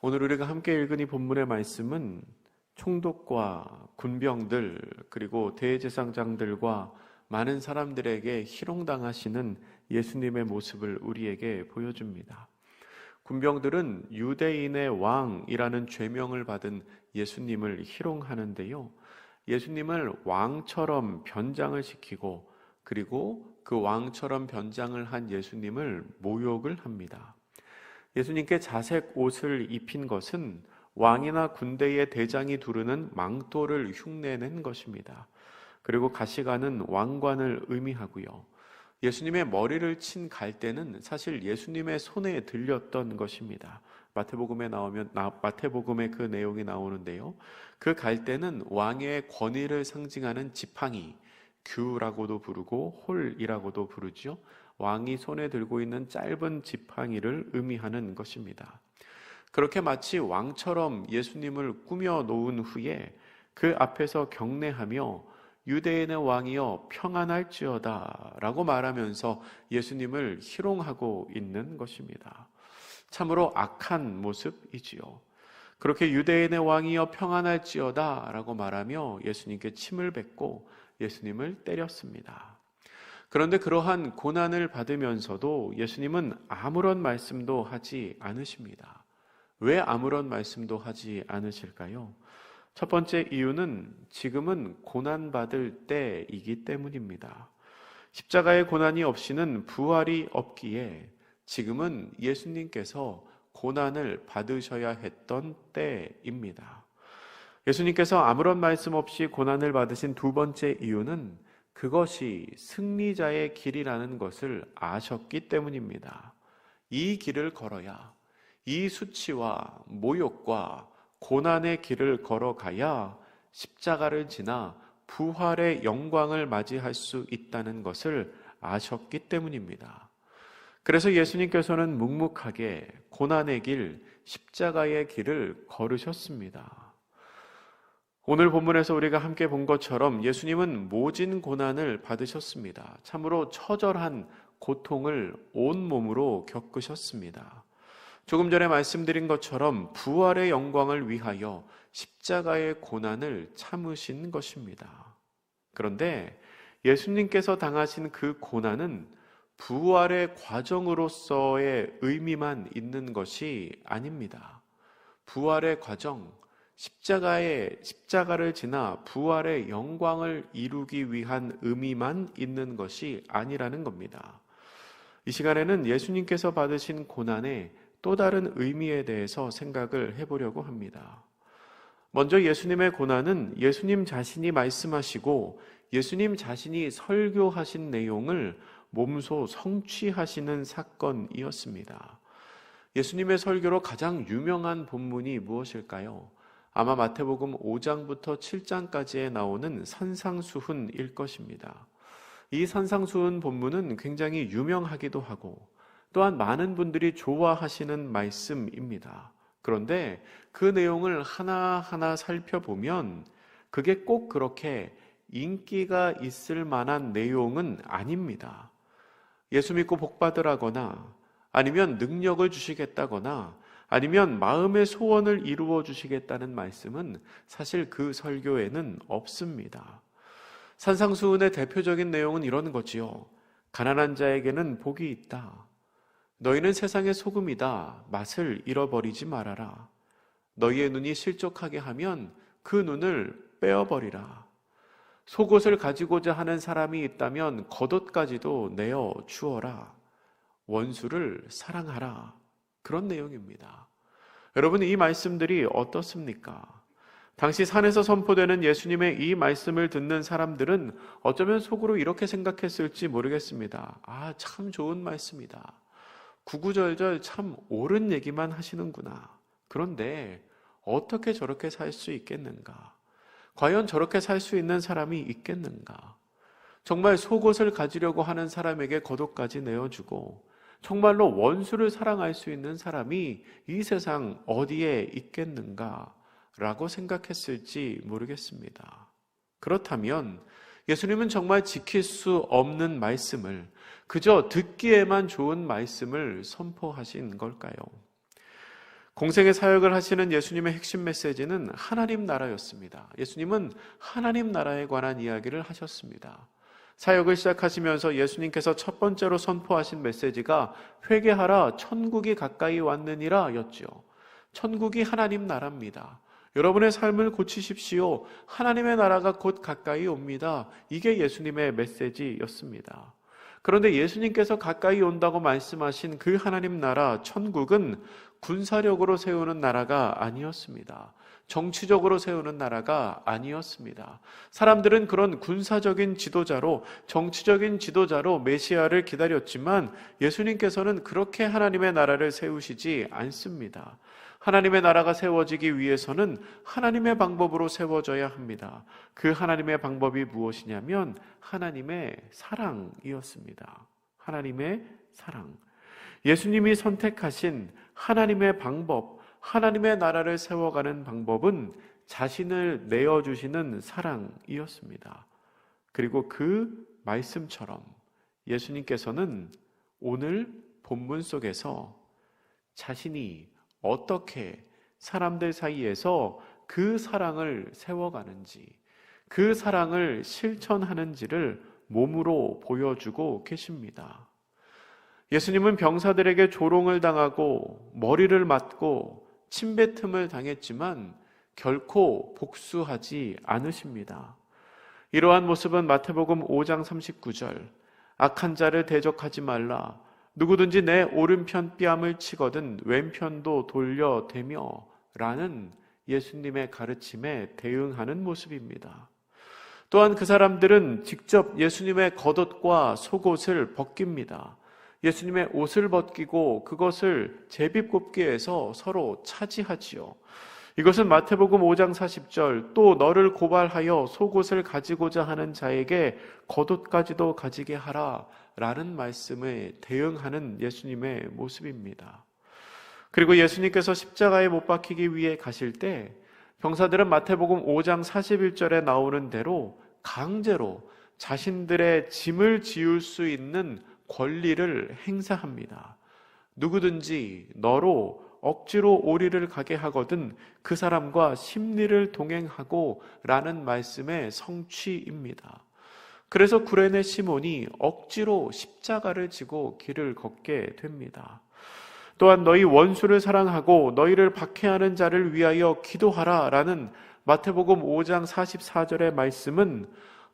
오늘 우리가 함께 읽은 이 본문의 말씀은 총독과 군병들 그리고 대제사장들과 많은 사람들에게 희롱당하시는 예수님의 모습을 우리에게 보여줍니다. 군병들은 유대인의 왕이라는 죄명을 받은 예수님을 희롱하는데요. 예수님을 왕처럼 변장을 시키고 그리고 그 왕처럼 변장을 한 예수님을 모욕을 합니다. 예수님께 자색 옷을 입힌 것은 왕이나 군대의 대장이 두르는 망토를 흉내낸 것입니다. 그리고 가시관은 왕관을 의미하고요. 예수님의 머리를 친 갈대는 사실 예수님의 손에 들렸던 것입니다. 마태복음에 나오면 마태복음에 그 내용이 나오는데요. 그 갈대는 왕의 권위를 상징하는 지팡이, 규라고도 부르고 홀이라고도 부르죠. 왕이 손에 들고 있는 짧은 지팡이를 의미하는 것입니다. 그렇게 마치 왕처럼 예수님을 꾸며 놓은 후에 그 앞에서 경례하며 유대인의 왕이여 평안할지어다 라고 말하면서 예수님을 희롱하고 있는 것입니다. 참으로 악한 모습이지요. 그렇게 유대인의 왕이여 평안할지어다 라고 말하며 예수님께 침을 뱉고 예수님을 때렸습니다. 그런데 그러한 고난을 받으면서도 예수님은 아무런 말씀도 하지 않으십니다. 왜 아무런 말씀도 하지 않으실까요? 첫 번째 이유는 지금은 고난받을 때이기 때문입니다. 십자가의 고난이 없이는 부활이 없기에 지금은 예수님께서 고난을 받으셔야 했던 때입니다. 예수님께서 아무런 말씀 없이 고난을 받으신 두 번째 이유는 그것이 승리자의 길이라는 것을 아셨기 때문입니다. 이 길을 걸어야 이 수치와 모욕과 고난의 길을 걸어가야 십자가를 지나 부활의 영광을 맞이할 수 있다는 것을 아셨기 때문입니다. 그래서 예수님께서는 묵묵하게 고난의 길, 십자가의 길을 걸으셨습니다. 오늘 본문에서 우리가 함께 본 것처럼 예수님은 모진 고난을 받으셨습니다. 참으로 처절한 고통을 온 몸으로 겪으셨습니다. 조금 전에 말씀드린 것처럼 부활의 영광을 위하여 십자가의 고난을 참으신 것입니다. 그런데 예수님께서 당하신 그 고난은 부활의 과정으로서의 의미만 있는 것이 아닙니다. 부활의 과정, 십자가의 십자가를 지나 부활의 영광을 이루기 위한 의미만 있는 것이 아니라는 겁니다. 이 시간에는 예수님께서 받으신 고난의 또 다른 의미에 대해서 생각을 해보려고 합니다. 먼저 예수님의 고난은 예수님 자신이 말씀하시고 예수님 자신이 설교하신 내용을 몸소 성취하시는 사건이었습니다. 예수님의 설교로 가장 유명한 본문이 무엇일까요? 아마 마태복음 5장부터 7장까지에 나오는 산상수훈일 것입니다. 이 산상수훈 본문은 굉장히 유명하기도 하고 또한 많은 분들이 좋아하시는 말씀입니다. 그런데 그 내용을 하나하나 살펴보면 그게 꼭 그렇게 인기가 있을 만한 내용은 아닙니다. 예수 믿고 복 받으라거나 아니면 능력을 주시겠다거나 아니면 마음의 소원을 이루어 주시겠다는 말씀은 사실 그 설교에는 없습니다. 산상수훈의 대표적인 내용은 이런 거지요. 가난한 자에게는 복이 있다. 너희는 세상의 소금이다. 맛을 잃어버리지 말아라. 너희의 눈이 실족하게 하면 그 눈을 빼어버리라. 속옷을 가지고자 하는 사람이 있다면 겉옷까지도 내어 주어라. 원수를 사랑하라. 그런 내용입니다. 여러분, 이 말씀들이 어떻습니까? 당시 산에서 선포되는 예수님의 이 말씀을 듣는 사람들은 어쩌면 속으로 이렇게 생각했을지 모르겠습니다. 아, 참 좋은 말씀이다. 구구절절 참 옳은 얘기만 하시는구나. 그런데 어떻게 저렇게 살 수 있겠는가? 과연 저렇게 살 수 있는 사람이 있겠는가? 정말 속옷을 가지려고 하는 사람에게 겉옷까지 내어주고 정말로 원수를 사랑할 수 있는 사람이 이 세상 어디에 있겠는가? 라고 생각했을지 모르겠습니다. 그렇다면 예수님은 정말 지킬 수 없는 말씀을 그저 듣기에만 좋은 말씀을 선포하신 걸까요? 공생의 사역을 하시는 예수님의 핵심 메시지는 하나님 나라였습니다. 예수님은 하나님 나라에 관한 이야기를 하셨습니다. 사역을 시작하시면서 예수님께서 첫 번째로 선포하신 메시지가 회개하라 천국이 가까이 왔느니라 였지요. 천국이 하나님 나라입니다. 여러분의 삶을 고치십시오. 하나님의 나라가 곧 가까이 옵니다. 이게 예수님의 메시지였습니다. 그런데 예수님께서 가까이 온다고 말씀하신 그 하나님 나라, 천국은 군사력으로 세우는 나라가 아니었습니다. 정치적으로 세우는 나라가 아니었습니다. 사람들은 그런 군사적인 지도자로, 정치적인 지도자로 메시아를 기다렸지만 예수님께서는 그렇게 하나님의 나라를 세우시지 않습니다. 하나님의 나라가 세워지기 위해서는 하나님의 방법으로 세워져야 합니다. 그 하나님의 방법이 무엇이냐면 하나님의 사랑이었습니다. 하나님의 사랑. 예수님이 선택하신 하나님의 방법, 하나님의 나라를 세워가는 방법은 자신을 내어주시는 사랑이었습니다. 그리고 그 말씀처럼 예수님께서는 오늘 본문 속에서 자신이 어떻게 사람들 사이에서 그 사랑을 세워가는지, 그 사랑을 실천하는지를 몸으로 보여주고 계십니다. 예수님은 병사들에게 조롱을 당하고 머리를 맞고 침뱉음을 당했지만 결코 복수하지 않으십니다. 이러한 모습은 마태복음 5장 39절 악한 자를 대적하지 말라 누구든지 내 오른편 뺨을 치거든 왼편도 돌려대며 라는 예수님의 가르침에 대응하는 모습입니다. 또한 그 사람들은 직접 예수님의 겉옷과 속옷을 벗깁니다. 예수님의 옷을 벗기고 그것을 제비뽑기에서 서로 차지하지요. 이것은 마태복음 5장 40절 또 너를 고발하여 속옷을 가지고자 하는 자에게 겉옷까지도 가지게 하라 라는 말씀에 대응하는 예수님의 모습입니다. 그리고 예수님께서 십자가에 못 박히기 위해 가실 때 병사들은 마태복음 5장 41절에 나오는 대로 강제로 자신들의 짐을 지울 수 있는 권리를 행사합니다. 누구든지 너로 억지로 오리를 가게 하거든 그 사람과 심리를 동행하고 라는 말씀의 성취입니다. 그래서 구레네 시몬이 억지로 십자가를 지고 길을 걷게 됩니다. 또한 너희 원수를 사랑하고 너희를 박해하는 자를 위하여 기도하라 라는 마태복음 5장 44절의 말씀은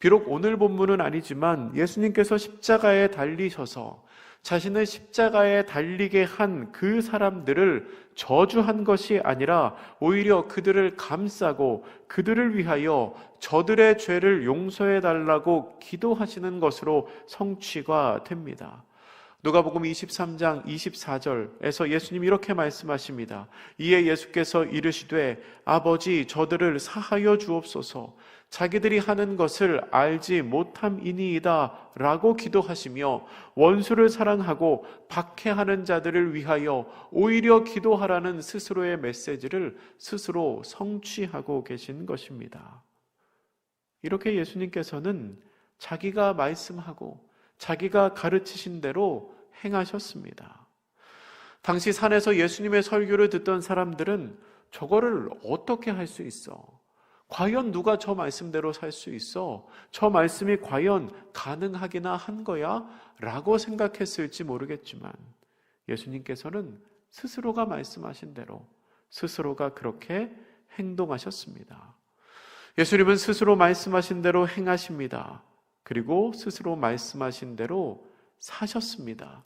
비록 오늘 본문은 아니지만 예수님께서 십자가에 달리셔서 자신을 십자가에 달리게 한 그 사람들을 저주한 것이 아니라 오히려 그들을 감싸고 그들을 위하여 저들의 죄를 용서해 달라고 기도하시는 것으로 성취가 됩니다. 누가복음 23장 24절에서 예수님 이렇게 말씀하십니다. 이에 예수께서 이르시되 아버지 저들을 사하여 주옵소서 자기들이 하는 것을 알지 못함이니이다 라고 기도하시며 원수를 사랑하고 박해하는 자들을 위하여 오히려 기도하라는 스스로의 메시지를 스스로 성취하고 계신 것입니다. 이렇게 예수님께서는 자기가 말씀하고 자기가 가르치신 대로 행하셨습니다. 당시 산에서 예수님의 설교를 듣던 사람들은 저거를 어떻게 할 수 있어? 과연 누가 저 말씀대로 살 수 있어? 저 말씀이 과연 가능하기나 한 거야? 라고 생각했을지 모르겠지만 예수님께서는 스스로가 말씀하신 대로 스스로가 그렇게 행동하셨습니다. 예수님은 스스로 말씀하신 대로 행하십니다. 그리고 스스로 말씀하신 대로 사셨습니다.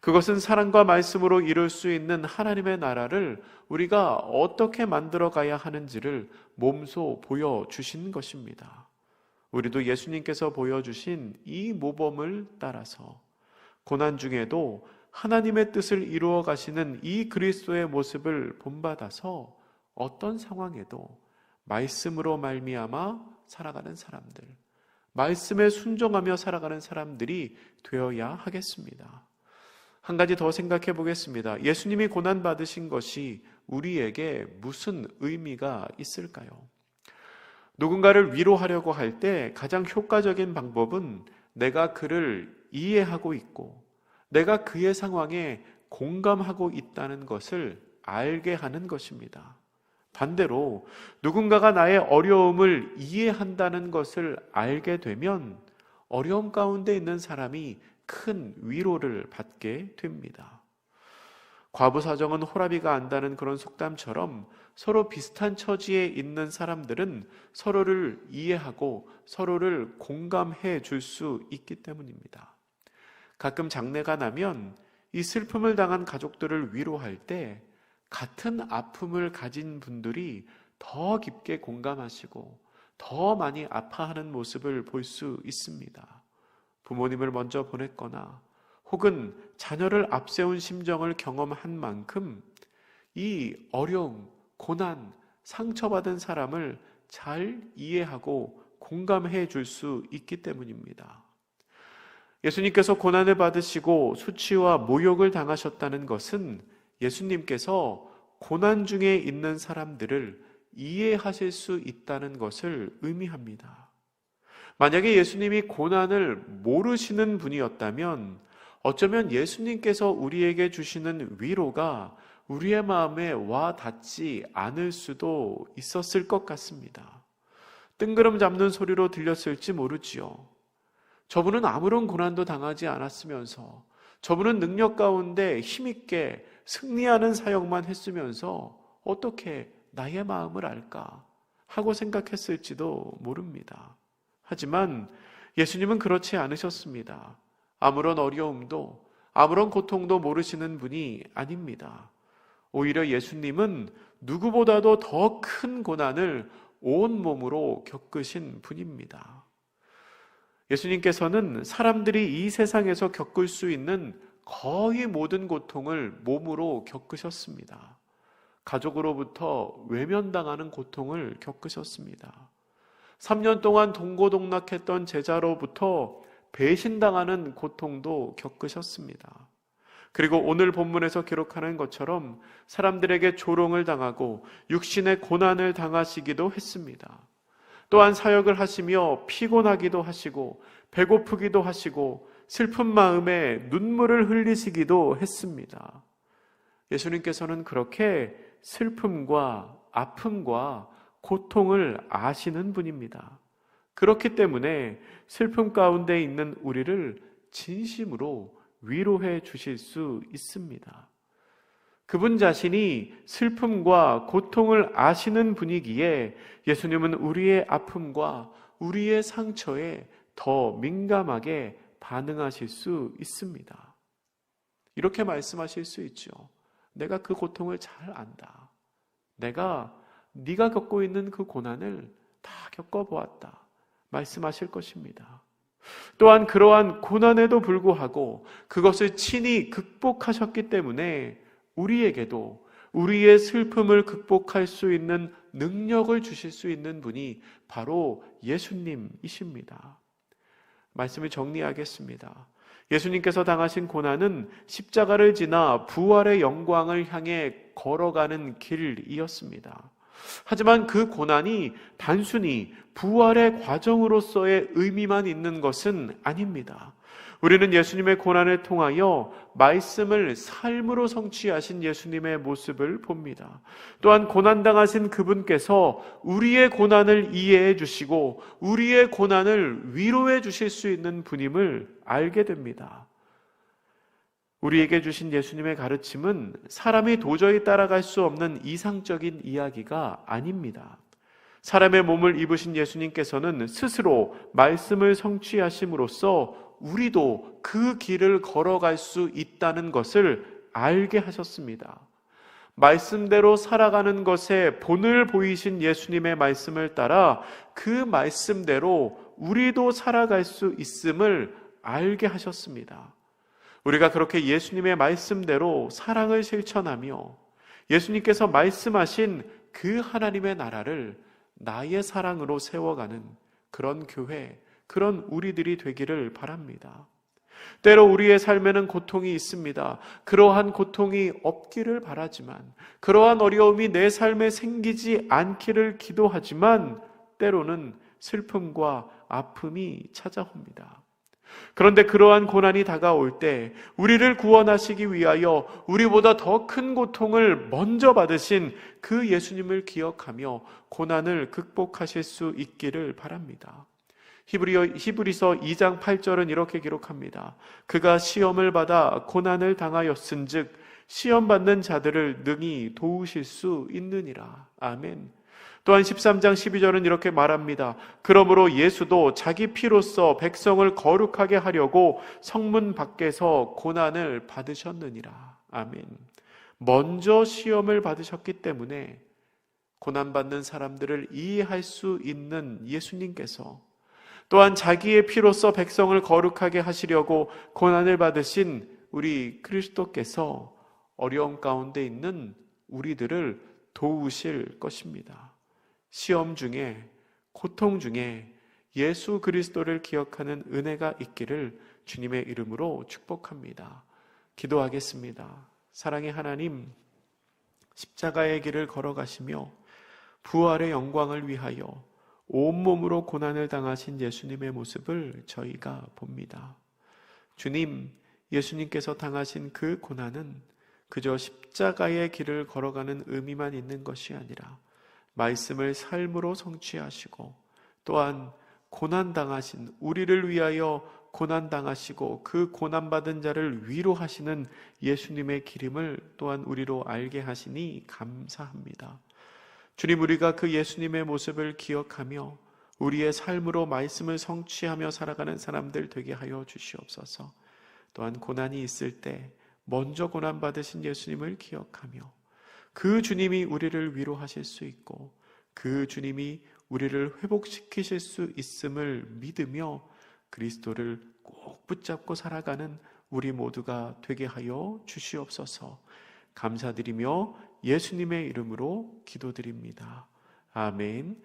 그것은 사랑과 말씀으로 이룰 수 있는 하나님의 나라를 우리가 어떻게 만들어 가야 하는지를 몸소 보여주신 것입니다. 우리도 예수님께서 보여주신 이 모범을 따라서 고난 중에도 하나님의 뜻을 이루어 가시는 이 그리스도의 모습을 본받아서 어떤 상황에도 말씀으로 말미암아 살아가는 사람들, 말씀에 순종하며 살아가는 사람들이 되어야 하겠습니다. 한 가지 더 생각해 보겠습니다. 예수님이 고난받으신 것이 우리에게 무슨 의미가 있을까요? 누군가를 위로하려고 할 때 가장 효과적인 방법은 내가 그를 이해하고 있고 내가 그의 상황에 공감하고 있다는 것을 알게 하는 것입니다. 반대로 누군가가 나의 어려움을 이해한다는 것을 알게 되면 어려움 가운데 있는 사람이 큰 위로를 받게 됩니다. 과부 사정은 호라비가 안다는 그런 속담처럼 서로 비슷한 처지에 있는 사람들은 서로를 이해하고 서로를 공감해 줄 수 있기 때문입니다. 가끔 장례가 나면 이 슬픔을 당한 가족들을 위로할 때 같은 아픔을 가진 분들이 더 깊게 공감하시고 더 많이 아파하는 모습을 볼 수 있습니다. 부모님을 먼저 보냈거나 혹은 자녀를 앞세운 심정을 경험한 만큼 이 어려움, 고난, 상처받은 사람을 잘 이해하고 공감해 줄 수 있기 때문입니다. 예수님께서 고난을 받으시고 수치와 모욕을 당하셨다는 것은 예수님께서 고난 중에 있는 사람들을 이해하실 수 있다는 것을 의미합니다. 만약에 예수님이 고난을 모르시는 분이었다면 어쩌면 예수님께서 우리에게 주시는 위로가 우리의 마음에 와 닿지 않을 수도 있었을 것 같습니다. 뜬구름 잡는 소리로 들렸을지 모르지요. 저분은 아무런 고난도 당하지 않았으면서 저분은 능력 가운데 힘있게 승리하는 사역만 했으면서 어떻게 나의 마음을 알까 하고 생각했을지도 모릅니다. 하지만 예수님은 그렇지 않으셨습니다. 아무런 어려움도 아무런 고통도 모르시는 분이 아닙니다. 오히려 예수님은 누구보다도 더 큰 고난을 온 몸으로 겪으신 분입니다. 예수님께서는 사람들이 이 세상에서 겪을 수 있는 거의 모든 고통을 몸으로 겪으셨습니다. 가족으로부터 외면당하는 고통을 겪으셨습니다. 3년 동안 동고동락했던 제자로부터 배신당하는 고통도 겪으셨습니다. 그리고 오늘 본문에서 기록하는 것처럼 사람들에게 조롱을 당하고 육신의 고난을 당하시기도 했습니다. 또한 사역을 하시며 피곤하기도 하시고 배고프기도 하시고 슬픈 마음에 눈물을 흘리시기도 했습니다. 예수님께서는 그렇게 슬픔과 아픔과 고통을 아시는 분입니다. 그렇기 때문에 슬픔 가운데 있는 우리를 진심으로 위로해 주실 수 있습니다. 그분 자신이 슬픔과 고통을 아시는 분이기에 예수님은 우리의 아픔과 우리의 상처에 더 민감하게 반응하실 수 있습니다. 이렇게 말씀하실 수 있죠. 내가 그 고통을 잘 안다. 내가 네가 겪고 있는 그 고난을 다 겪어보았다. 말씀하실 것입니다. 또한 그러한 고난에도 불구하고 그것을 친히 극복하셨기 때문에 우리에게도 우리의 슬픔을 극복할 수 있는 능력을 주실 수 있는 분이 바로 예수님이십니다. 말씀을 정리하겠습니다. 예수님께서 당하신 고난은 십자가를 지나 부활의 영광을 향해 걸어가는 길이었습니다. 하지만 그 고난이 단순히 부활의 과정으로서의 의미만 있는 것은 아닙니다. 우리는 예수님의 고난을 통하여 말씀을 삶으로 성취하신 예수님의 모습을 봅니다. 또한 고난당하신 그분께서 우리의 고난을 이해해 주시고 우리의 고난을 위로해 주실 수 있는 분임을 알게 됩니다. 우리에게 주신 예수님의 가르침은 사람이 도저히 따라갈 수 없는 이상적인 이야기가 아닙니다. 사람의 몸을 입으신 예수님께서는 스스로 말씀을 성취하심으로써 우리도 그 길을 걸어갈 수 있다는 것을 알게 하셨습니다. 말씀대로 살아가는 것에 본을 보이신 예수님의 말씀을 따라 그 말씀대로 우리도 살아갈 수 있음을 알게 하셨습니다. 우리가 그렇게 예수님의 말씀대로 사랑을 실천하며 예수님께서 말씀하신 그 하나님의 나라를 나의 사랑으로 세워가는 그런 교회, 그런 우리들이 되기를 바랍니다. 때로 우리의 삶에는 고통이 있습니다. 그러한 고통이 없기를 바라지만, 그러한 어려움이 내 삶에 생기지 않기를 기도하지만, 때로는 슬픔과 아픔이 찾아옵니다. 그런데 그러한 고난이 다가올 때 우리를 구원하시기 위하여 우리보다 더 큰 고통을 먼저 받으신 그 예수님을 기억하며 고난을 극복하실 수 있기를 바랍니다. 히브리어, 히브리서 2장 8절은 이렇게 기록합니다. 그가 시험을 받아 고난을 당하였은 즉 시험 받는 자들을 능히 도우실 수 있느니라. 아멘. 또한 13장 12절은 이렇게 말합니다. 그러므로 예수도 자기 피로써 백성을 거룩하게 하려고 성문 밖에서 고난을 받으셨느니라. 아멘. 먼저 시험을 받으셨기 때문에 고난받는 사람들을 이해할 수 있는 예수님께서 또한 자기의 피로써 백성을 거룩하게 하시려고 고난을 받으신 우리 그리스도께서 어려움 가운데 있는 우리들을 도우실 것입니다. 시험 중에, 고통 중에 예수 그리스도를 기억하는 은혜가 있기를 주님의 이름으로 축복합니다. 기도하겠습니다. 사랑의 하나님, 십자가의 길을 걸어가시며 부활의 영광을 위하여 온몸으로 고난을 당하신 예수님의 모습을 저희가 봅니다. 주님, 예수님께서 당하신 그 고난은 그저 십자가의 길을 걸어가는 의미만 있는 것이 아니라 말씀을 삶으로 성취하시고 또한 고난당하신 우리를 위하여 고난당하시고 그 고난받은 자를 위로하시는 예수님의 기름을 또한 우리로 알게 하시니 감사합니다. 주님, 우리가 그 예수님의 모습을 기억하며 우리의 삶으로 말씀을 성취하며 살아가는 사람들 되게 하여 주시옵소서. 또한 고난이 있을 때 먼저 고난받으신 예수님을 기억하며 그 주님이 우리를 위로하실 수 있고 그 주님이 우리를 회복시키실 수 있음을 믿으며 그리스도를 꼭 붙잡고 살아가는 우리 모두가 되게 하여 주시옵소서 감사드리며 예수님의 이름으로 기도드립니다. 아멘.